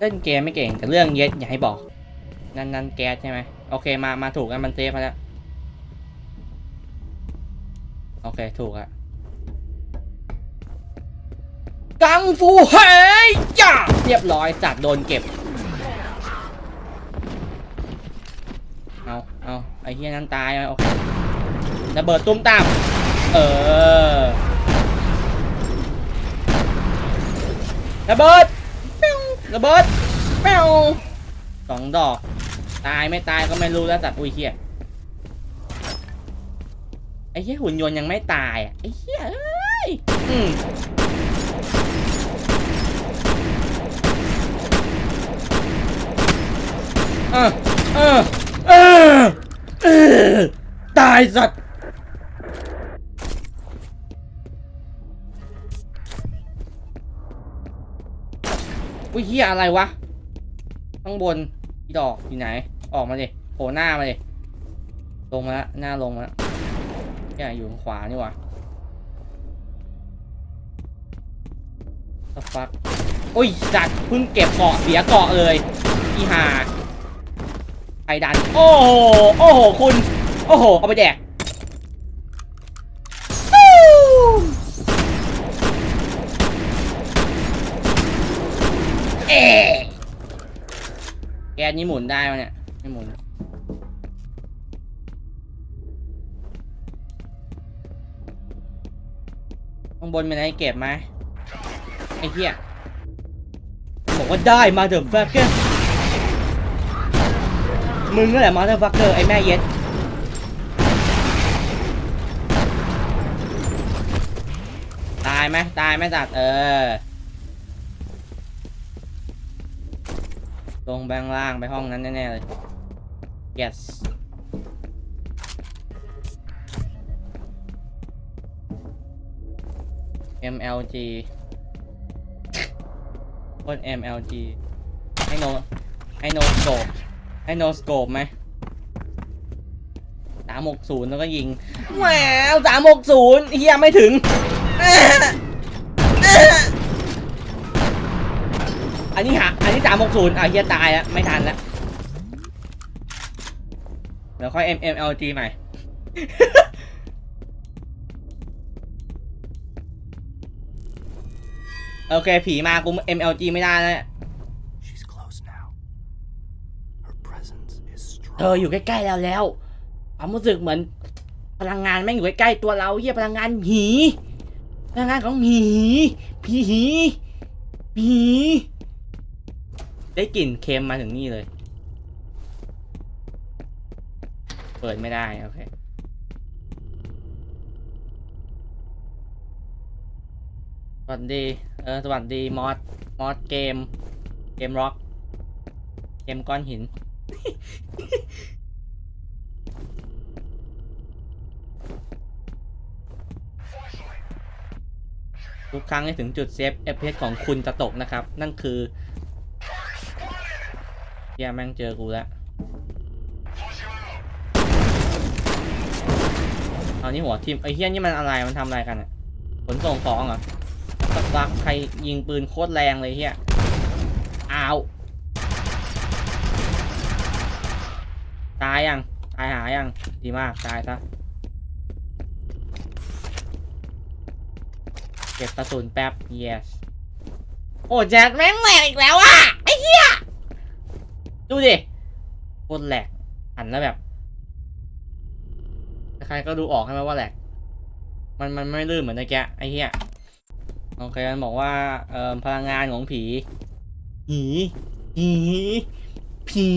เล่นเกมไม่เก่งแต่เรื่องเย็ดอย่าให้บอก นั่นนั่นแก๊สใช่ไหมโอเคมามาถูกกันมันเซฟมาแล้วโอเคถูกอะกังฟูเฮ้ยจ้าเรียบร้อยจัดโดนเก็บ เอาเอาไอ้เฮียนั้นตายโอเคระเบิดตุ้มตาม เออระเบิด ระเบิดแป้วสองดอก ตายไม่ตายก็ไม่รู้แล้วสัตว์อุ้ยเฮียไอ้เฮียหุ่นยนต์ยังไม่ตายอะไอ้เฮียเอ้ยอืมเออเออเออเออตายสัตว์ อุ้ยเฮียอะไรวะ ข้างบนอีดอกอยู่ไหน ออกมาดิโผล่หน้ามาดิลงมาแล้วหน้าลงมาแล้วแกอยู่ขวานี่วะสักฟักอุ้ยจัดเพิ่งเก็บเกาะเสียเกาะเลยอีหาไปดัน โอ้โห โอ้โห คุณ โอ้โห เอาไปแดก แกนนี้หมุนได้ไหมเนี่ยไม่หมุนข้างบนมีอะไรเก็บไหมไอ้เหี้ยบอกว่าได้มาเดอะฟักเกอร์มึงนั่นแหละมาเดอะฟักเกอร์ไอ้แม่เย็ดตายไหมตายไหมสัตว์เออ ลงแบงล่างไปห้องนั้นแน่ ๆ เลย yes MLG พ่น MLG ให้โนให้โนสโคปให้โนสโคปไหมสามหกศูนย์แล้วก็ยิงแหววสามหกศูนย์เฮียไม่ถึง อันนี้หาอันนี้สามหกศูนย์อะเฮียตายแล้วไม่ทันแล้วเดี๋ยวค่อย M M L G ใหม่ โอเค ผีมากู M L G ไม่ได้แล้ว She's close now. Her presence is เธอ strong. อยู่ใกล้ๆเราแล้วความรู้สึกเหมือนพลังงานแม่งอยู่ใกล้ๆตัวเราเฮียพลังงานผีพลังงานของผีผีผี ได้กลิ่นเค็มมาถึงนี่เลย เปิดไม่ได้ โอเค สวัสดี เออ สวัสดี มอส มอสเกม เกมร็อก เกมก้อนหิน ทุกครั้งที่ถึงจุดเซฟเอฟเพของคุณจะตกนะครับ นั่นคือ เฮียแม่งเจอกูแล้วเอานี่หัวทิมไอ้เฮียนี่มันอะไรมันทำอะไรกันอะขนส่งของเหรอสักพักใครยิงปืนโคตรแรงเลยเฮียอ้าวตายยังตายหายังดีมากตายซะเก็บกระสุนแป๊บ yes โอ้แจ็คแม่งแหลกอีกแล้วอะ ดูดิโคตรแหลกหันแล้วแบบใครก็ดูออกใช่ไหมว่าแหลกมันมันไม่ลื่นเหมือนตะแกะไอ้เหี้ยโอเคมันบอกว่าเอ่อพลังงานของผี ผีผีผี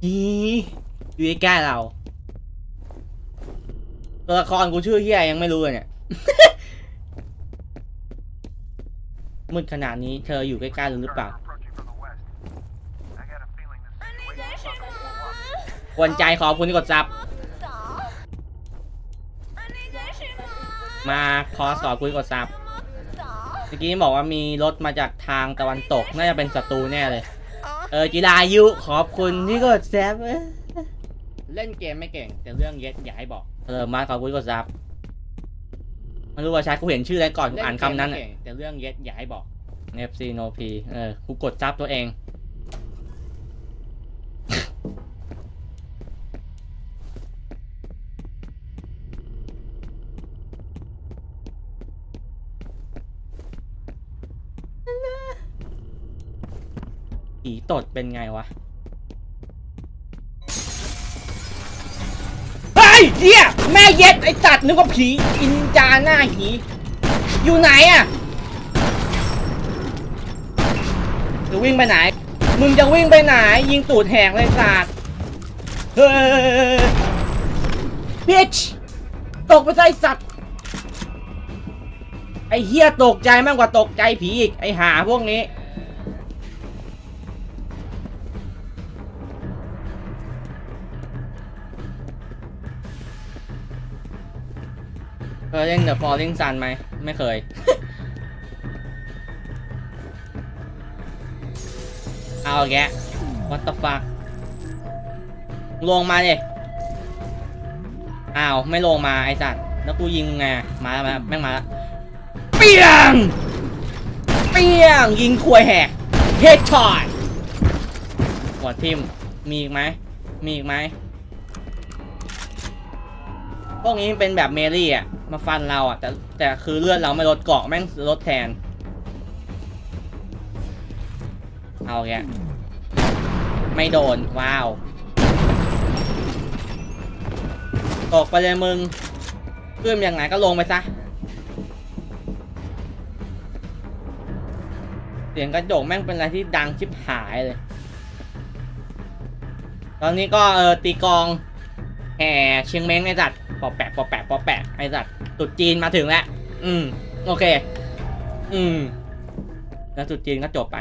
ผีอยู่ใกล้เราตัวละครกูชื่อเฮียยังไม่รู้เลยเนี่ยมืดขนาดนี้เธออยู่ใกล้ๆหรือเปล่า Approaching from the west. I got a feeling this อันนี้ได้ใช่ไหม กวนใจขอบคุณที่กดซับสองอันนี้ได้ใช่ไหมมาคอสขอบคุณที่กดซับสองเมื่อกี้บอกว่ามีรถมาจากทางตะวันตก น่าจะเป็นศัตรูแน่เลยอ๋อเออจิรายุขอบคุณที่กดซับ เล่นเกมไม่เก่ง แต่เรื่องเย็ดอย่าให้บอกเออมาขอบคุณที่กดซับไม่รู้ว่าใช้กูเห็นชื่ออะไรก่อนกูอ่านคำนั้นอะแต่เรื่องเย็ดอย่าให้บอก FC no P เออกูกดจับตัวเอง ผี ตดเป็นไงวะเฮ้ยเหี้ยแม่เย็ดไอ้จัดนึกว่าผีอินจาหน้าผีอยู่ไหนอะจะวิ่งไปไหน มึงจะวิ่งไปไหน ยิงตูดแหกเลยสัตว์เฮ้ยพิชตกไปใส่สัตว์ไอ้เฮียตกใจมากกว่าตกใจผีอีกไอ้หาพวกนี้ ยเล่น The Falling Sun ไหม ไม่เคย เอาแกะ What the fuck ลงมาดิอ้าว ไม่ลงมาไอ้สัตว์ แล้วกูยิงไง มาแล้วมาแม่งมาแล้ว เปียง เปียง ยิงควยแหกเฮดช็อตหัวทิมมีอีกไหม มีอีกไหม วกนี้มันเป็นแบบเมรี่อะ มาฟันเราอะ แต่แต่คือเลือดเราไม่ลดเกาะแม่งลดแทน เอาแกไม่โดน ว้าว ตกไปเลยมึงขึ้นอย่างไหนก็ลงไปซะ เสียงกระจกแม่งเป็นอะไรที่ดังชิบหายเลย ตอนนี้ก็เออตีกอง แห่เชียงเม้งไอ้สัตว์ปอแปะปอแปะปอแปะไอ้สัตว์ตุดจีนมาถึงแล้ว อืม โอเค อืม แล้วตุดจีนก็จบไป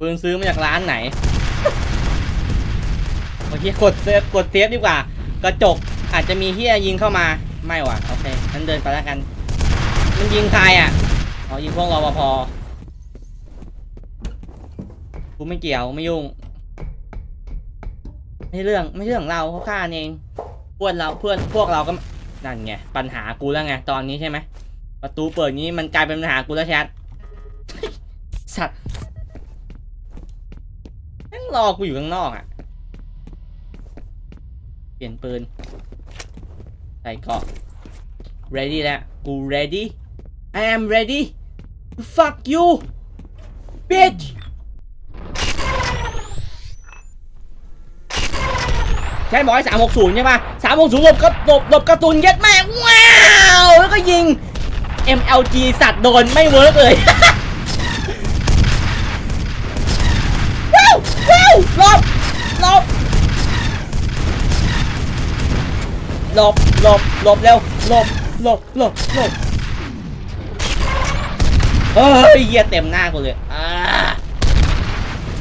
ปืนซื้อมาจากร้านไหนโอเคกดเซฟกดเซฟดีกว่า กระจกอาจจะมีเฮียยิงเข้ามา ไม่ว่ะโอเคงั้นเดินไปแล้วกันมันยิงใครอะอ๋อยิงพวกรปภกูไม่เกี่ยวไม่ยุ่งไม่เรื่องไม่เรื่องเราเขาฆ่าเองเพื่อนเราเพื่อนพวกเราก็นั่นไงปัญหากูแล้วไงตอนนี้ใช่ไหมประตูเปิดนี้มันกลายเป็นปัญหากูแล้วแชทสัตว์แม่งรอกูอยู่ข้างนอกอะ เปลี่ยนปืน ส่เกราะ ready แล้วกู ready I am ready fuck you bitch ใช่บอกให้สามหกศูนย์ใช่ปะสามหกศูนย์หลบกระหลบหลบกระตุนย็ดแม่ว้าว แล้วก็ยิง MLG สัตว์โดนไม่เวิร์กเลยว้าวว้าวหลบ หลบหลบหลบเร็วหลบหลบหลบหลบเฮ้ยเหี้ยเต็มหน้ากูเลยอ่า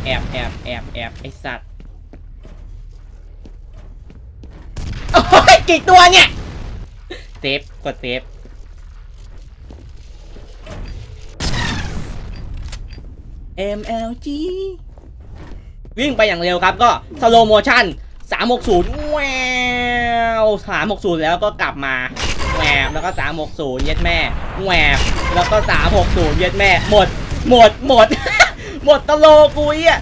แอบแอบแอบแอบไอสัตว์โอ้ยกี่ตัวเนี่ยเซฟกดเซฟ MLG วิ่งไปอย่างเร็วครับก็สโลโมชั่น 360แวว360แล้วก็กลับมาแหวบแล้วก็360เย็ดแม่แหวบแล้วก็360เย็ดแม่ หมด หมด หมด หมดตะโลกูอีอะ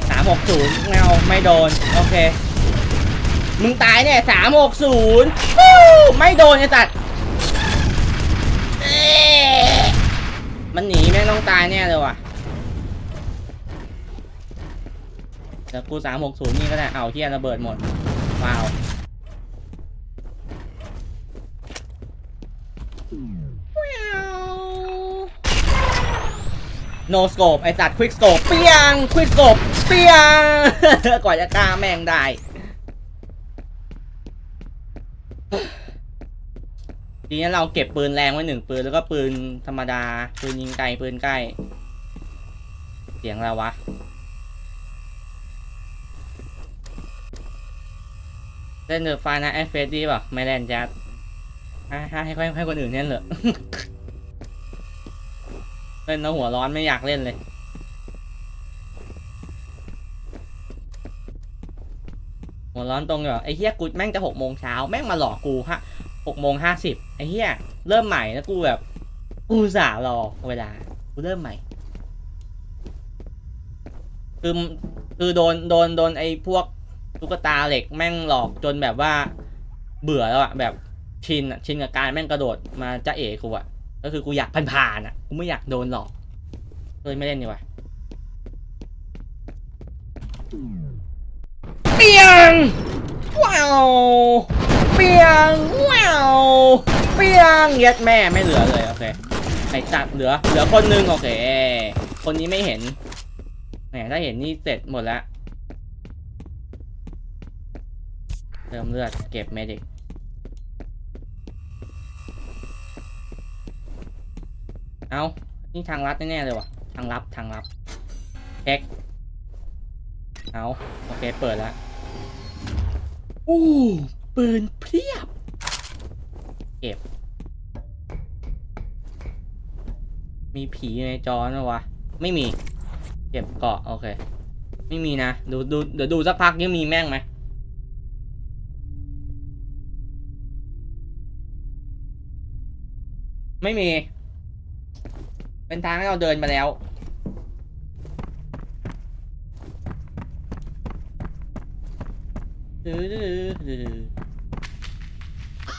360แมวไม่โดน โอเค มึงตายเนี่ย360ฮู้ไม่โดนไอ้สัตว์มันหนีแม่ต้องตายแน่เลยว่ะ ดี๋ยวกูสามหกศูนย์นี่ก็ได้เอาเทียระเบิดหมดว้าวโนสโ p e ไอสัตว์ควิกสโ p e เปียงควิกสโ p e เปียงกว่าจะกล้าแม่งได้ทีนี้เราเก็บปืนแรงไว้หนึ่งปืนแล้วก็ปืนธรรมดา ปืนยิงไกลปืนใกล้ เสียงอะไรวะ เล่นเดอะไฟนะเอฟเฟสดีป่ะไม่เล่นจัดให้ให้ให้คนอื่นเล่นเหรอเล่นแล้วหัวร้อนไม่อยากเล่นเลยหัวร้อนตรงแบบไอ้เฮียกูแม่งจะหกโมงเช้าแม่งมาหลอกกูฮะหกโมงห้าสิบไอ้เฮียเริ่มใหม่นะกูแบบกูสารอเวลากูเริ่มใหม่คือคือโดนโดนโดนไอ้พวก ตุ๊กตาเหล็กแม่งหลอกจนแบบว่า เบื่อแล้วอะแบบชินอะชินกับการแม่งกระโดดมาจะเอ๋กูอะก็คือกูอยากผ่านๆอะกูไม่อยากโดนหลอกเลยไม่เล่นดีกว่าเปียงว้าวเปียงว้าวเปียงเย็ดแม่ไม่เหลือเลยโอเคไอ้จัดเหลือเหลือคนนึงโอเค คนนี้ไม่เห็นแหมถ้าเห็นนี่เสร็จหมดแล้ว เติมเลือดเก็บเมดิกเอานี่ทางลัดแน่ๆเลยว่ะทางลับทางลับเช็คเอาโอเคเปิดแล้วอู้ปืนเพียบ เก็บ มีผีในจอนะวะ ไม่มี เก็บเกาะโอเค ไม่มีนะ ดูดูเดี๋ยวดูสักพักยังมีแม่งไหม ไม่มี เป็นทางที่เราเดินมาแล้ว ดื้อดื้อดื้อ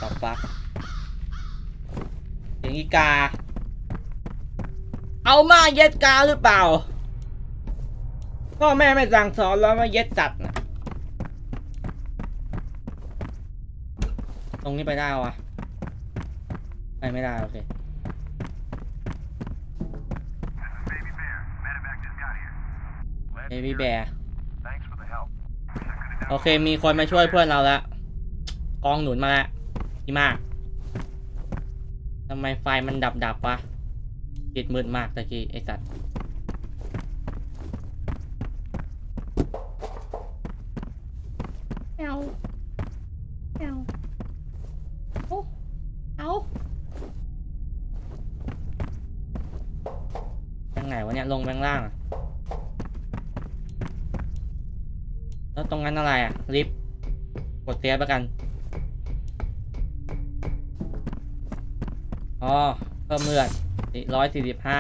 ตอบฟักเสียงอีกา เอามาเย็ดกาหรือเปล่า พ่อแม่ไม่สั่งสอนแล้วมาเย็ดจัดนะตรงนี้ไปได้วะ ไปไม่ได้ โอเค เบบี้แบร์โอเค มีคนมาช่วยเพื่อนเราแล้วกองหนุนมาแล้วดีมากทำไมไฟมันดับดับวะจิตมืดมากตะกี้ไอสัตว์ ตรงนั้นอะไรอะลิฟต์กดเตียบแล้วกัน อ๋อ เพิ่มเลือดร้อยสี่สิบห้า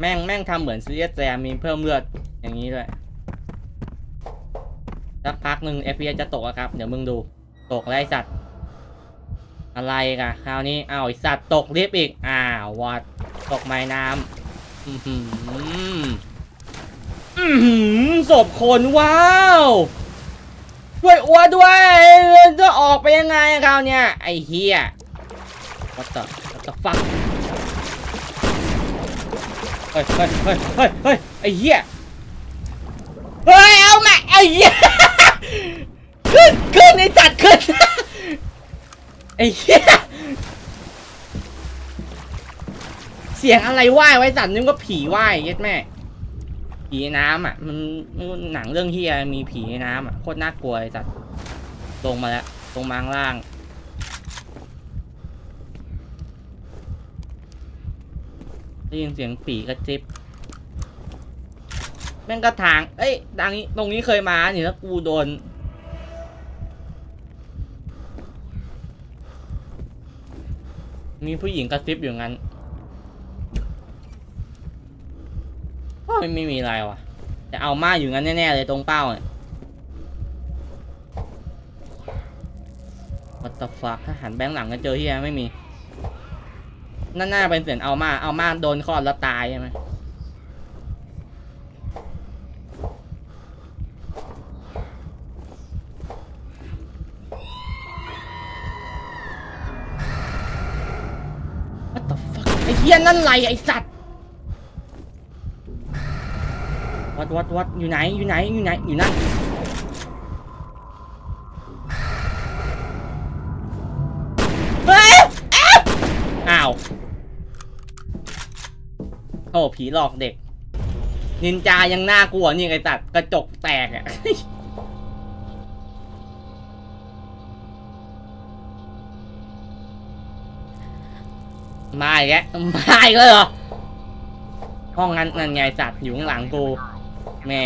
แม่ง แม่งทำเหมือนซีเรียสแซมมีเพิ่มเลือดอย่างนี้ด้วยสักพักหนึ่ง FPS จะตกครับ เดี๋ยวมึงดู ตกไอสัตว์ อะไรกันคราวนี้อ้าวไอสัตว์ตกลิฟต์อีก อ้าววัดตกไม้น้ำอือหืออือหือ ศพคนว้าวช่วยอ้วนด้วยจะออกไปยังไงคราวเนี้ยไอ้เฮีย what the what the fuck เฮ้ยเฮ้ยเฮ้ยเฮ้ยเฮ้ยไอ้เฮียเฮ้ยเอามาไอ้เฮียขึ้นขึ้นไอ้จัดขึ้นไอ้เฮียเสียงอะไรว่ายไว้สัตว์นึกว่าผีว่ายเย็ดแม่ ผีในน้ำอะ มันม่รู้หนังเรื่องเฮียมีผีในน้ำอะ โคตรน่ากลัวไอ้สัตว์ลงมาแล้วลงมาข้างล่าง ได้ยินเสียงผีกระจิบแม่งกระถาง เอ้ยดังนี้ ตรงนี้เคยมาเนี่แล้วกูโดน มีผู้หญิงกระซิบอยู่งั้น โอ้ยไม่มีอะไรว่ะ จะเอามาอยู่งั้นแน่ๆเลยตรงเป้าเนี่ย What the fuck ถ้าหันแบงค์หลังก็เจอที่ไม่มีนั่นน่าเป็นเสียงเอามาเอามาโดนคอดแล้วตายใช่ไหมไอ้เฮียนั่นไรไอ้สัตว์ วัดวัดอยู่ไหนอยู่ไหนอยู่ไหนอยู่นั่นเฮ้ยอ้าวโอ้ผีหลอกเด็ก นินจายังน่ากลัวนี่ไอ้สัตว์กระจกแตกอะมาอีกแล้วมาอีกแล้วเหรอห้องนั้นนั่นไงสัตว์อยู่ข้างหลังกู แม่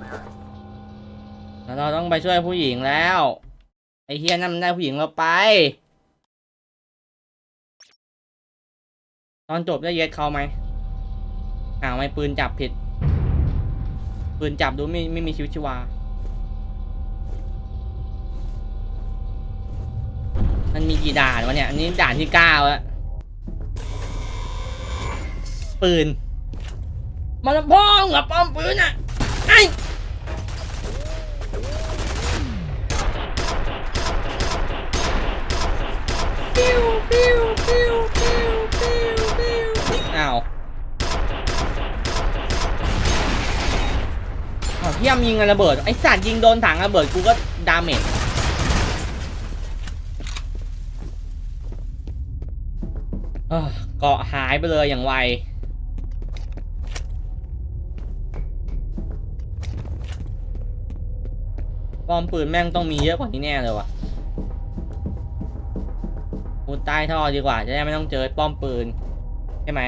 there. แล้วเราต้องไปช่วยผู้หญิงแล้ว ไอ้เฮียนั่นมันได้ผู้หญิงเราไป ตอนจบได้เย็ดเขาไหมอ่าไม่ปืนจับผิด ปืนจับดูไม่ไม่มีชีวิตชีวา มันมีกี่ด่านวะเนี่ย อันนี้ด่านที่เก้าแล้ว ปืน มันพ้องกับป้อมปืนอะไอ้ปิ้วปิ้วปิ้วปิ้วปิ้วปิ้วอ้าวอ้าวเทียมยิงกันระเบิด ไอสัตว์ยิงโดนถังระเบิดกูก็ดาเมจเอ้อเกาะหายไปเลยอย่างไว ป้อมปืนแม่งต้องมีเยอะกว่านี้แน่เลยวะมุดใต้ท่อดีกว่า จะได้ไม่ต้องเจอป้อมปืน ใช่ไหม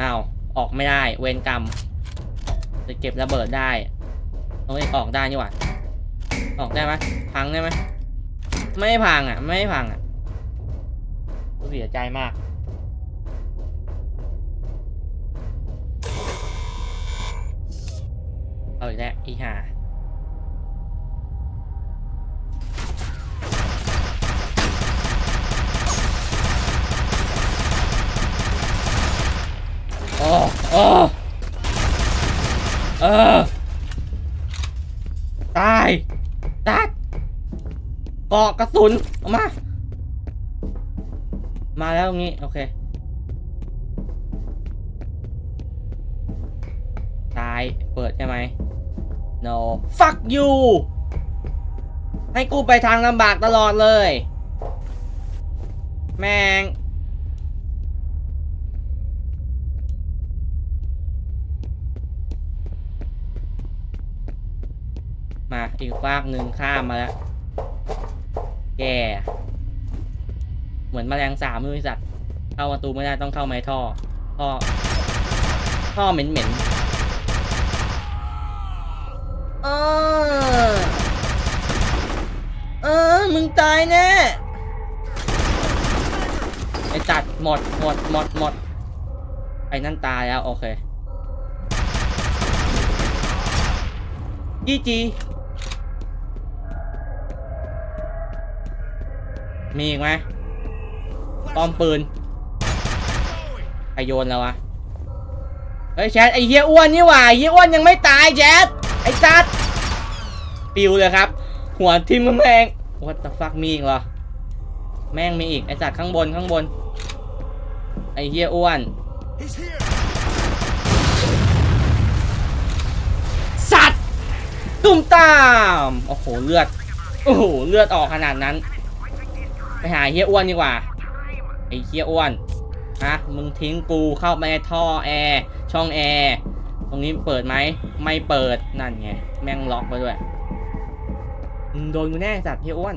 อ้าวออกไม่ได้ เวรกรรม จะเก็บระเบิดได้ตรงนี้ออกได้นี่หว่าออกได้ไหมพังได้ไหมไม่พังอะ ไม่พังอะกูเสียใจมาก เอาอีกแล้วอีห่าโอ้โอ้เออตายตัดเกาะกระสุนออกมา มาแล้วตรงนี้ โอเค ตาย เปิดใช่ไหม no fuck you ให้กูไปทางลำบากตลอดเลย แม่ง มาอีกฟากหนึ่งข้ามมาแล้ว แก เหมือนแมลงสาบมือสัตว์ เข้าประตูไม่ได้ต้องเข้าไม้ท่อ ท่อ ท่อเหม็นเหม็นๆ เออ เออ มึงตายแน่ ไอ้จัดหมดหมดหมดหมด ไอ้นั่นตายแล้ว โอเคจีจีมีอีกไหมป้อมปืนใครโยนแล้ววะ เฮ้ยแชทไอเฮียอ้วนนี่หว่าเฮียอ้วนยังไม่ตายแชท ไอ้สัตว์ปิวเลยครับ หัวทิ่มกำแพง what the fuck มีอีกเหรอ แม่งมีอีก ไอสัตว์ข้างบนข้างบน ไอเฮียอ้วน He's here! สัตว์ตุ้มตาม โอ้โห เลือด โอ้โห เลือดออกขนาดนั้น ไปหาเฮียอ้วนดีกว่า ไอ้เฮียอ้วน ฮะ มึงทิ้งกูเข้าไปในท่อแอร์ ช่องแอร์ต รงนี้เปิดไหม ไม่เปิด นั่นไง แม่งล็อกไว้ด้วยมึงโดนกูแน่สัตว์เฮียอ้วน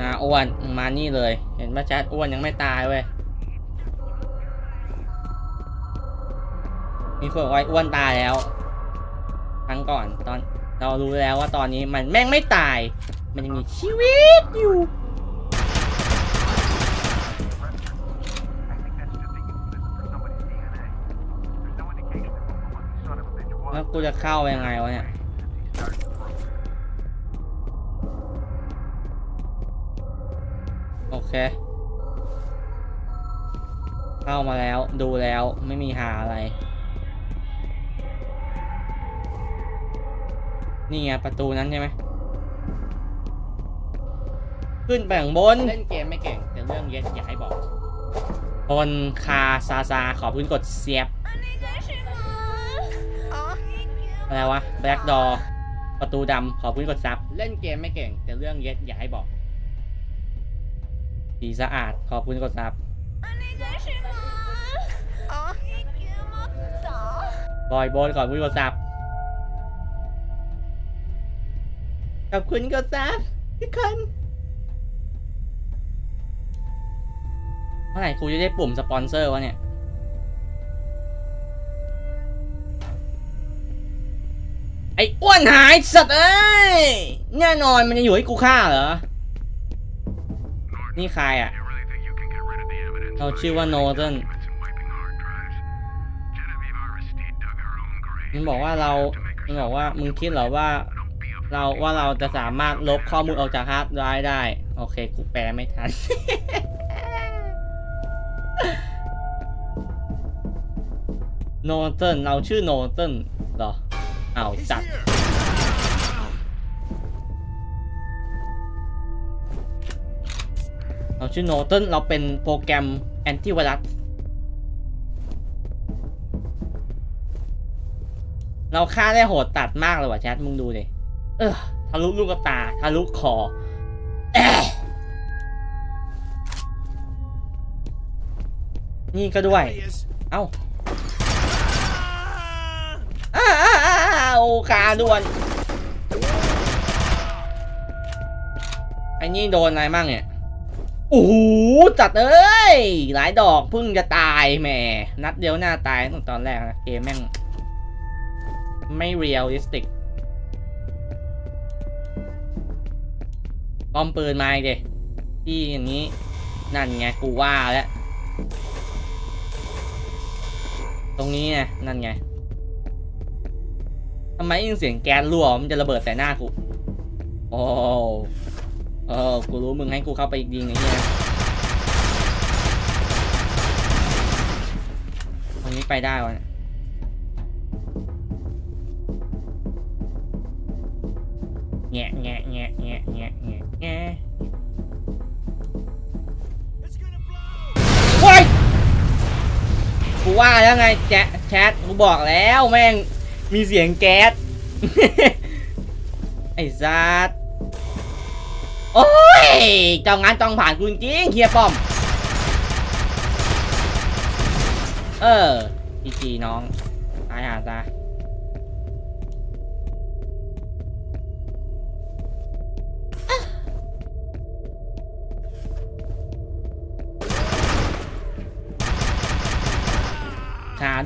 นะอ้วนมานี่เลย เห็นว่าแชทอ้วนยังไม่ตายเว้ยมีคนบอกว่าอ้วนตายแล้ว รั้งก่อน ตอนเรารู้แล้วว่าตอนนี้มันแม่งไม่ตาย มันยังมีชีวิตอยู่แล้วกูจะเข้ายังไงวะเนี่ยโอเค เข้ามาแล้วดูแล้วไม่มีหาอะไร นี่ไงประตูนั้นใช่ไหมขึ้นไปข้างบน เล่นเกมไม่เก่ง แต่เรื่องเย็ดอย่าให้บอกคนคาซาซาขอบคุณกดเสียบ อะไรวะแบล็กดอประตูดำขอบคุณกดซับ เล่นเกมไม่เก่ง แต่เรื่องเย็ดอย่าให้บอกสีสะอาดขอบคุณกดซับบอยโบนขอบคุณกดซับ ขอบคุณก็ซับทุกคนเมื่อไหร่กูจะได้ปุ่มสปอนเซอร์วะเนี่ยไอ้อ้วนหายสัตว์เอ้ยแน่นอนมันจะอยู่ให้กูฆ่าเหรอ นี่ใครอะเราชื่อว่าโนเทนมันบอกว่าเรา มันบอกว่ามึงคิดเหรอว่า เราว่าเราจะสามารถลบข้อมูลออกจากฮาร์ดไดรฟ์ได้ โอเค กูแปลไม่ทัน โนเทนเราชื่อโนเทนเหรอ เอาจัดเราชื่อโนเทนเราเป็นโปรแกรมแอนตี้ไวรัสเราฆ่าได้โหดตัดมากเลยว่ะแชทมึงดูดิ เออทะลุลูกตาทะลุคอแอนี่ก็ด้วยเอ้าอ้าอ้าโอ้ขาด่วน ไอ้นี่โดนอะไรมั่งเนี่ย โอ้โห จัดเอ้ย หลายดอกเพิ่งจะตายแหม นัดเดียวหน้าตายตั้งแต่ตอนแรกนะ เกมแม่ง ไม่เรียลลิสติก ป้อมปืนมาอีกดิที่อย่างนี้นั่นไงกูว่าแล้วตรงนี้ไงนั่นไงทำไมยินเสียงแก๊สรั่วมันจะระเบิดใส่หน้ากูโอ้เออกูรู้มึงให้กูเข้าไปยิงไอ้เหี้ยตรงนี้ไปได้วะเนี่ย ว่าแล้วไงแจ๊แชทกูบอกแล้วแม่งมีเสียงแก๊ส ไอ้ซัดโอ้ยเจ้างานจ้องผ่านกูจริงเฮียป้อม เออจีจีน้องตายหาตา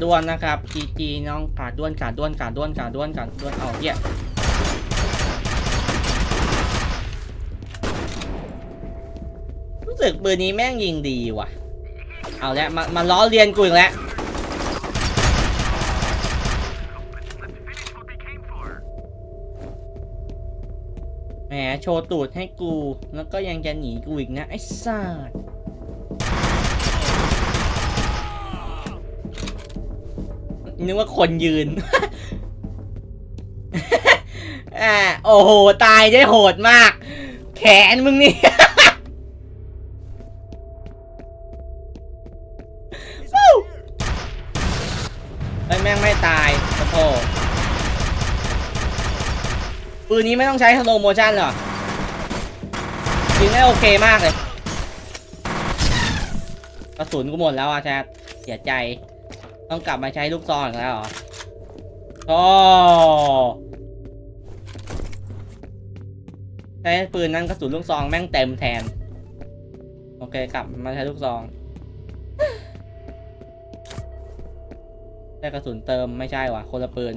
ด้วนนะครับจีจีน้องขาด้วนขาด้วนขาด้วนขาด้วนขาด้วนเอาเหี้ยรู้สึกปืนนี้แม่งยิงดีว่ะ เอาแล้วมามาล้อเลียนกูอีกแล้วแหมโชว์ตูดให้กู แล้วก็ยังจะหนีกูอีกนะ ไอ้สัส นึกว่าคนยืน อ่าโอ้โห ตายได้โหดมาก แขนมึงนี่ ไอ้แม่งไม่ตายขอโทษปืนนี้ไม่ต้องใช้สโลโมชั่นเหรอยิงได้โอเคมากเลย กระสุนกูหมดแล้วอะแชทเสียใจ ต้องกลับมาใช้ลูกซองอีกแล้วเหรอโอ้ใช้ปืนนั่นกระสุนลูกซองแม่งเต็มแทน โอเคกลับมาใช้ลูกซองได้กระสุนเติมไม่ใช่ว่ะคนละปืน